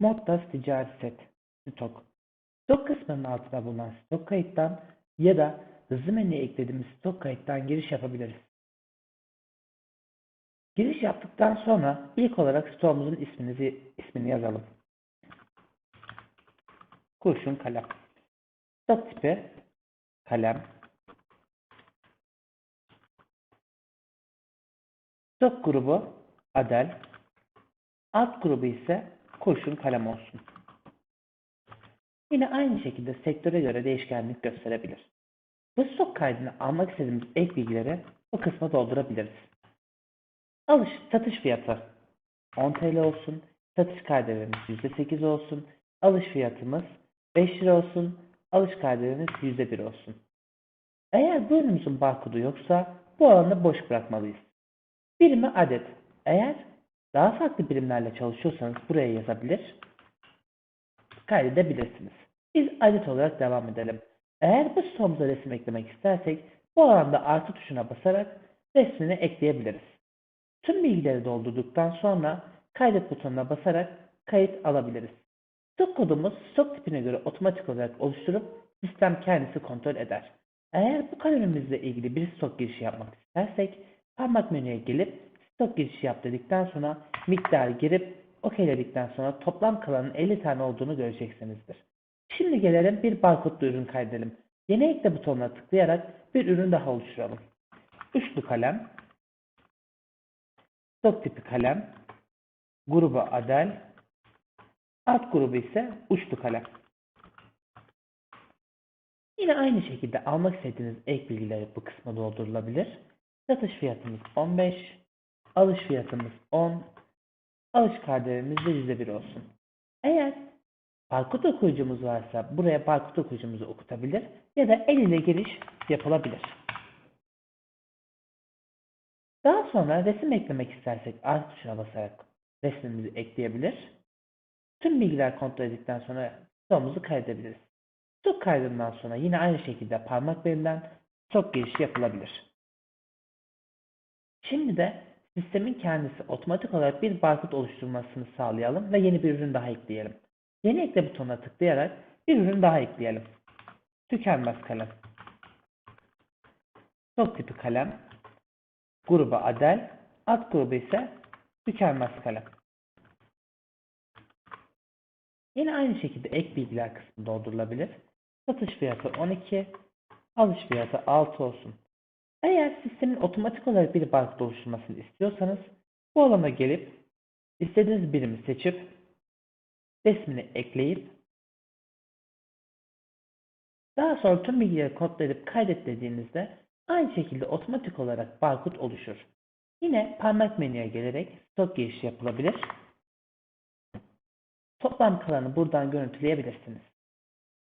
Modda ticari set, stok. Stok kısmının altına bulunan stok kayıttan ya da hızlı menüye eklediğimiz stok kayıttan giriş yapabiliriz. Giriş yaptıktan sonra ilk olarak stoğumuzun isminizi, ismini yazalım. Kurşun kalem. Stok tipi kalem. Stok grubu Adel. Alt grubu ise kurşun kalem olsun. Yine aynı şekilde sektöre göre değişkenlik gösterebilir. Bu stok kaydını almak istediğimiz ek bilgileri bu kısma doldurabiliriz. Alış, satış fiyatı 10 TL olsun, satış KDV'miz %8 olsun, alış fiyatımız 5 lira olsun, alış KDV'miz %1 olsun. Eğer bu ürünümüzün barkodu yoksa bu alanı boş bırakmalıyız. Birimi adet. Eğer daha farklı birimlerle çalışıyorsanız buraya yazabilir, kaydedebilirsiniz. Biz adet olarak devam edelim. Eğer bu stoğumuza resim eklemek istersek bu alanda artı tuşuna basarak resmini ekleyebiliriz. Tüm bilgileri doldurduktan sonra kaydet butonuna basarak kayıt alabiliriz. Stok kodumuz stok tipine göre otomatik olarak oluşturup sistem kendisi kontrol eder. Eğer bu kalemimizle ilgili bir stok girişi yapmak istersek parmak menüye gelip stok girişi yap dedikten sonra miktar girip okeyledikten sonra toplam kalanın 50 tane olduğunu göreceksinizdir. Şimdi gelelim bir barkodlu ürün kaydedelim. Yeni ekle butonuna tıklayarak bir ürün daha oluşturalım. Üçlü kalem, stok tipi kalem, grubu Adel, alt grubu ise uçlu kalem. Yine aynı şekilde almak istediğiniz ek bilgileri bu kısma doldurulabilir. Satış fiyatımız 15, alış fiyatımız 10, alış KDV'miz de %1 olsun. Eğer barkod okuyucumuz varsa buraya barkod okuyucumuzu okutabilir ya da el ile giriş yapılabilir. Daha sonra resim eklemek istersek artı tuşuna basarak resmimizi ekleyebilir. Tüm bilgiler kontrol edildikten sonra stoğumuzu kaydedebiliriz. Stok kaydından sonra yine aynı şekilde parmak verilen stok girişi yapılabilir. Şimdi de sistemin kendisi otomatik olarak bir barkod oluşturmasını sağlayalım ve yeni bir ürün daha ekleyelim. Yeni ekle butonuna tıklayarak bir ürün daha ekleyelim. Tükenmez kalem. Stok tipi kalem. Grubu Adel. Alt grubu ise tükenmez kalem. Yine aynı şekilde ek bilgiler kısmı doldurulabilir. Satış fiyatı 12, alış fiyatı 6 olsun. Eğer sistemin otomatik olarak bir barkod oluşturmasını istiyorsanız bu alana gelip istediğiniz birimi seçip resmini ekleyip daha sonra tüm bilgileri kodlayıp kaydet dediğinizde aynı şekilde otomatik olarak barkod oluşur. Yine parmak menüye gelerek stok girişi yapılabilir. Toplam kalanı buradan görüntüleyebilirsiniz.